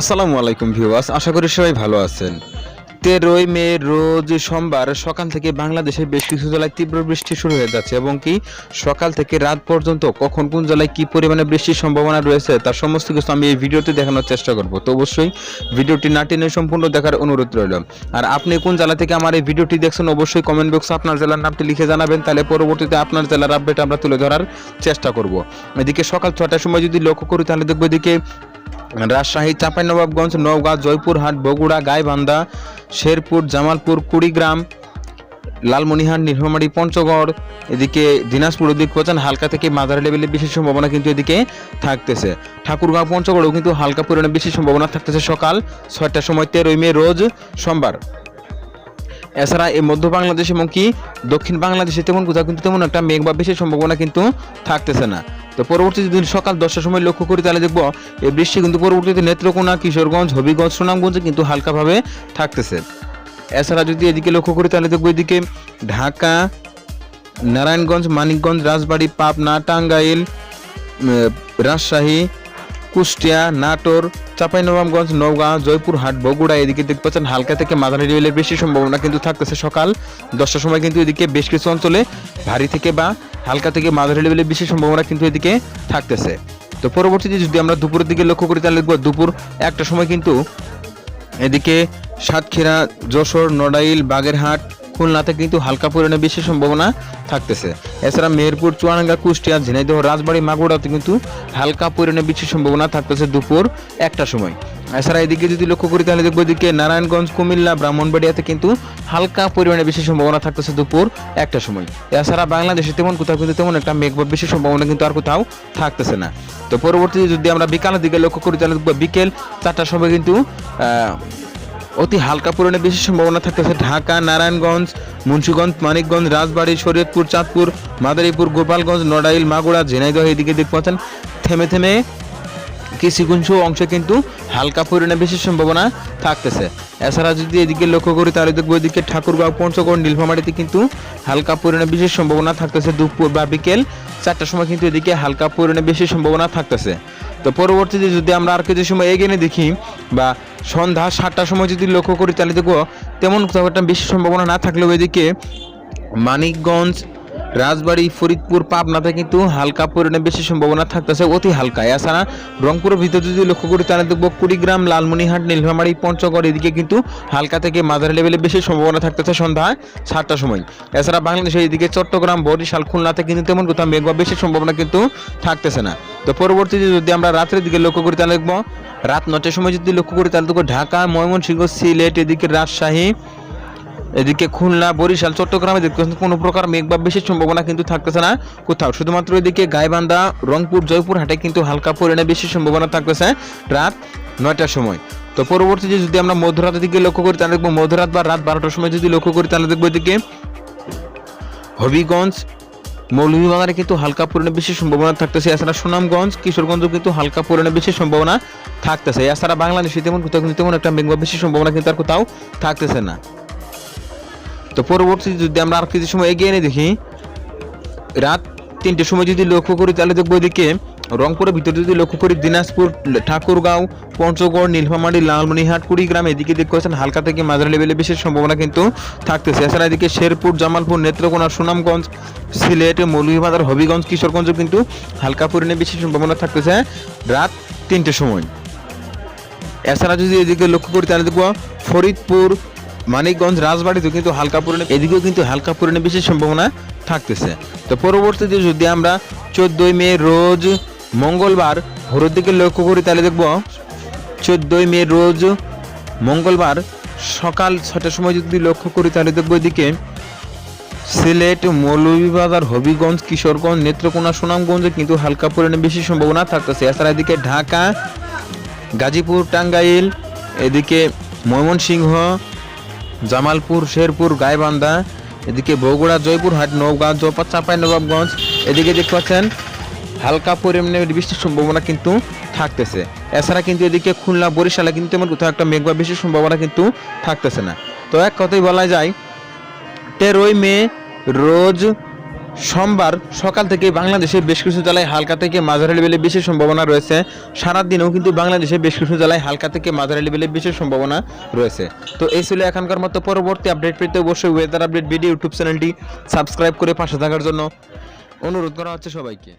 আসসালামু আলাইকুম ভিউয়ার্স, আশা করি সবাই ভালো আছেন। তেরোই মে রোজ সোমবার সকাল থেকে বাংলাদেশের বেশ কিছু জেলায় তীব্র বৃষ্টি শুরু হয়ে যাচ্ছে এবং কি সকাল থেকে রাত পর্যন্ত কখন কোন জেলায় কি পরিমাণে বৃষ্টির সম্ভাবনা রয়েছে তার সমস্ত কিছু আমি এই ভিডিওতে দেখানোর চেষ্টা করব। তো অবশ্যই ভিডিওটি না টেনে সম্পূর্ণ দেখার অনুরোধ রইল। আর আপনি কোন জেলা থেকে আমার এই ভিডিওটি দেখছেন অবশ্যই কমেন্ট বক্সে আপনার জেলার নামটি লিখে জানাবেন, তাহলে পরবর্তীতে আপনার জেলার আপডেট আমরা তুলে ধরার চেষ্টা করব। এদিকে সকাল ছটার সময় যদি লক্ষ্য করি, তাহলে দেখব এদিকে রাজশাহী, চাঁপাইনবাবগঞ্জ, নওগাঁ, জয়পুরহাট, বগুড়া, গাইবান্ধা, শেরপুর, জামালপুর, কুড়িগ্রাম লালমনিহাট নীলফামারী, পঞ্চগড়, এদিকে দিনাজপুর ওদিক পচান হালকা থেকে মাঝারি লেভেলের বেশি সম্ভাবনা কিন্তু এদিকে থাকতেছে। ঠাকুরগাঁও, পঞ্চগড়েও কিন্তু হালকা পরিমাণে বেশি সম্ভাবনা থাকতেছে সকাল ছয়টার সময়, তেরোই মে, রোজ সোমবার। এছাড়া এই মধ্য বাংলাদেশ এবং কি দক্ষিণ বাংলাদেশে তেমন কোথাও কিন্তু তেমন একটা মেঘ বা বেশি সম্ভাবনা কিন্তু থাকতেছে না। তো পরবর্তী যদি সকাল দশটার সময় লক্ষ্য করি তাহলে দেখব, এই বৃষ্টি কিন্তু পরবর্তীতে নেত্রকোনা, কিশোরগঞ্জ, হবিগঞ্জ, সুনামগঞ্জে কিন্তু হালকাভাবে থাকতেছে। এছাড়া যদি এদিকে লক্ষ্য করি তাহলে দেখব এদিকে ঢাকা, নারায়ণগঞ্জ, মানিকগঞ্জ, রাজবাড়ি, পাবনা, টাঙ্গাইল রাজশাহী, কুষ্টিয়া, নাটোর চাঁপাইনবাবগঞ্জ নওগাঁ, জয়পুরহাট, বগুড়া এদিকে দেখতে পাচ্ছেন হালকা থেকে মাঝারি লেভেলের বেশি সম্ভাবনা কিন্তু থাকতেছে সকাল দশটার সময় কিন্তু এদিকে বেশ কিছু অঞ্চলে ভারী থেকে বা হালকা থেকে মাঝারি লেভেলের বেশি সম্ভাবনা কিন্তু এদিকে থাকতেছে। তো পরবর্তীতে যদি আমরা দুপুরের দিকে লক্ষ্য করি তাহলে দেখব দুপুর একটার সময় কিন্তু এদিকে সাতক্ষীরা, যশোর, নড়াইল, বাগেরহাট খুলনাতে কিন্তু হালকা পরিমাণে বেশি সম্ভাবনা থাকতেছে। এছাড়া মেহেরপুর চুয়াডাঙ্গা, কুষ্টিয়া, ঝিনাইদহ, রাজবাড়ি, মাগুরাতে কিন্তু হালকা পরিমাণে বেশি সম্ভাবনা থাকতেছে দুপুর একটা সময়। এছাড়া এদিকে যদি লক্ষ্য করি তাহলে দেখব এদিকে নারায়ণগঞ্জ, কুমিল্লা, ব্রাহ্মণবাড়িয়াতে কিন্তু হালকা পরিমাণে বেশি সম্ভাবনা থাকতেছে দুপুর একটা সময়। এছাড়া বাংলাদেশে তেমন কোথাও কিন্তু তেমন একটা মেঘ বা বেশি সম্ভাবনা কিন্তু আর কোথাও থাকতেছে না। তো পরবর্তীতে যদি আমরা বিকালের দিকে লক্ষ্য করি তাহলে দেখব বিকেল চারটার সময় কিন্তু অতি হালকা পরিমাণে বেশি সম্ভাবনা থাকতেছে ঢাকা, নারায়ণগঞ্জ, মুন্সীগঞ্জ, মানিকগঞ্জ, রাজবাড়ী, শরীয়তপুর, চাঁদপুর, মাদারীপুর, গোপালগঞ্জ, নড়াইল মাগুড়া ঝিনাইদহ এদিকে দেখতে পাচ্ছেন থেমে থেমে কিছু অংশে কিন্তু হালকা পরিমাণে বেশি সম্ভাবনা থাকতেছে। এছাড়া যদি এদিকে লক্ষ্য করি, তাহলে দেখব এদিকে ঠাকুরগাঁও, পঞ্চগড়, নীলফামারিতে কিন্তু হালকা পরিমাণে বেশি সম্ভাবনা থাকতেছে। দুপুর বা বিকেল চারটার সময় কিন্তু এদিকে হালকা পরিমাণে বেশি সম্ভাবনা থাকতেছে। তো পরবর্তীতে যদি আমরা আর কিছু সময় এগিয়ে দেখি বা সন্ধ্যা সাতটার সময় যদি লক্ষ্য করি, তাহলে দেখব তেমন কোথাও একটা বেশি সম্ভাবনা না থাকলেও এদিকে মানিকগঞ্জ রাজবাড়ী, ফরিদপুর, পাবনাতে কিন্তু হালকা পরিমাণে বেশি সম্ভাবনা থাকতেছে, অতি হালকা। এছাড়া রংপুরের ভিতরে যদি লক্ষ্য করি, তাহলে দেখব কুড়িগ্রাম লালমনিহাট নীলফামারী, পঞ্চগড়, এদিকে কিন্তু হালকা থেকে মাঝারি লেভেলে বেশি সম্ভাবনা থাকতেছে সন্ধ্যা সাতটার সময়। এছাড়া বাংলাদেশের এদিকে চট্টগ্রাম, বরিশাল, খুলনাতে কিন্তু তেমন কোথাও মেঘ বা বেশি সম্ভাবনা কিন্তু থাকতেছে না। তো পরবর্তীতে যদি আমরা রাতের দিকে লক্ষ্য করি, তাহলে দেখব রাত নটার সময় যদি লক্ষ্য করি, তাহলে দেখব ঢাকা, ময়মনসিংহ, সিলেট, এদিকে রাজশাহী এদিকে খুলনা, বরিশাল, চট্টগ্রামে দেখতে কোনো প্রকার মেঘ বা বেশি সম্ভাবনা কিন্তু থাকতেছে না। কোথাও শুধুমাত্র এদিকে গাইবান্ধা, রংপুর জয়পুর হাটে কিন্তু হালকা পরিমাণে বেশি সম্ভাবনা থাকতেছে রাত নয়টার সময়। তো পরবর্তীতে যদি আমরা মধ্যরাতের দিকে লক্ষ্য করি, তাহলে দেখব মধ্যরাত বা রাত বারোটার সময় যদি লক্ষ্য করি, তাহলে দেখব এদিকে হবিগঞ্জ, মৌলভীবাজারে কিন্তু হালকা পরিমাণে বেশি সম্ভাবনা থাকতেছে। এছাড়া সুনামগঞ্জ, কিশোরগঞ্জও কিন্তু হালকা পরিমাণে বেশি সম্ভাবনা থাকতেছে। এছাড়া বাংলাদেশে তেমন কোথাও কিন্তু তেমন একটা মেঘ বেশি সম্ভাবনা কিন্তু আর কোথাও থাকতেছে না। তো পরবর্তী যদি আমরা আর কিছু সময় এগিয়ে নিয়ে দেখি, রাত তিনটের সময় যদি লক্ষ্য করি, তাহলে দেখব এদিকে রংপুরের ভিতরে যদি লক্ষ্য করি, দিনাজপুর, ঠাকুরগাঁও, পঞ্চগড়, নীলফামারী লালমনিহাট কুড়িগ্রাম এদিকে দেখতে পাচ্ছেন হালকা থেকে মাঝারি লেভেলে বিশেষ সম্ভাবনা কিন্তু থাকতেছে। এছাড়া এদিকে শেরপুর, জামালপুর, নেত্রকোনা, সুনামগঞ্জ, সিলেট, মৌলভীবাজার, হবিগঞ্জ, কিশোরগঞ্জও কিন্তু হালকা পরিমাণে বিশেষ সম্ভাবনা থাকতেছে রাত তিনটের সময়। এছাড়া যদি এদিকে লক্ষ্য করি, তাহলে দেখব ফরিদপুর মানিকগঞ্জ রাজবাড়িতেও কিন্তু হালকা পরিমাণে এদিকেও কিন্তু হালকা পরিমাণে বেশি সম্ভাবনা থাকতেছে। তো পরবর্তীতে যদি আমরা চোদ্দই মে রোজ মঙ্গলবার ভোরের দিকে লক্ষ্য করি, তাহলে দেখব চোদ্দই মে রোজ মঙ্গলবার সকাল ছটার সময় যদি লক্ষ্য করি, তাহলে দেখব এদিকে সিলেট, মৌলভীবাজার, হবিগঞ্জ, কিশোরগঞ্জ, নেত্রকোনা, সুনামগঞ্জে কিন্তু হালকা পরিমাণে বেশি সম্ভাবনা থাকতেছে। এছাড়া এদিকে ঢাকা, গাজীপুর, টাঙ্গাইল, এদিকে ময়মনসিংহ জামালপুর, শেরপুর, গাইবান্ধা, এদিকে বগুড়া, জয়পুরহাট, নওগাঁ জোপা চাপাই নবাবগঞ্জ, এদিকে দেখতে পাচ্ছেন হালকা পরিমাণে বৃষ্টির সম্ভাবনা কিন্তু থাকতেছে। এছাড়া কিন্তু এদিকে খুলনা, বরিশালে কিন্তু তেমন কোথাও একটা মেঘ বা বৃষ্টির সম্ভাবনা কিন্তু থাকতেছে না। তো এক কথাই বলা যায়, তেরোই মে রোজ সোমবার সকাল থেকে বাংলাদেশে বেশ কিছু জেলায় হালকা থেকে মাঝারি লেভেলে বেশি সম্ভাবনা রয়েছে। সারাদিনেও কিন্তু বাংলাদেশে বেশ কিছু জেলায় হালকা থেকে মাঝারি লেভেলে বিশেষ সম্ভাবনা রয়েছে। তো এই ছিল এখনকার মতো পরবর্তী আপডেট পেতে অবশ্যই ওয়েদার আপডেট ভিডিও ইউটিউব চ্যানেলটি সাবস্ক্রাইব করে পাশে থাকার জন্য অনুরোধ করা হচ্ছে সবাইকে।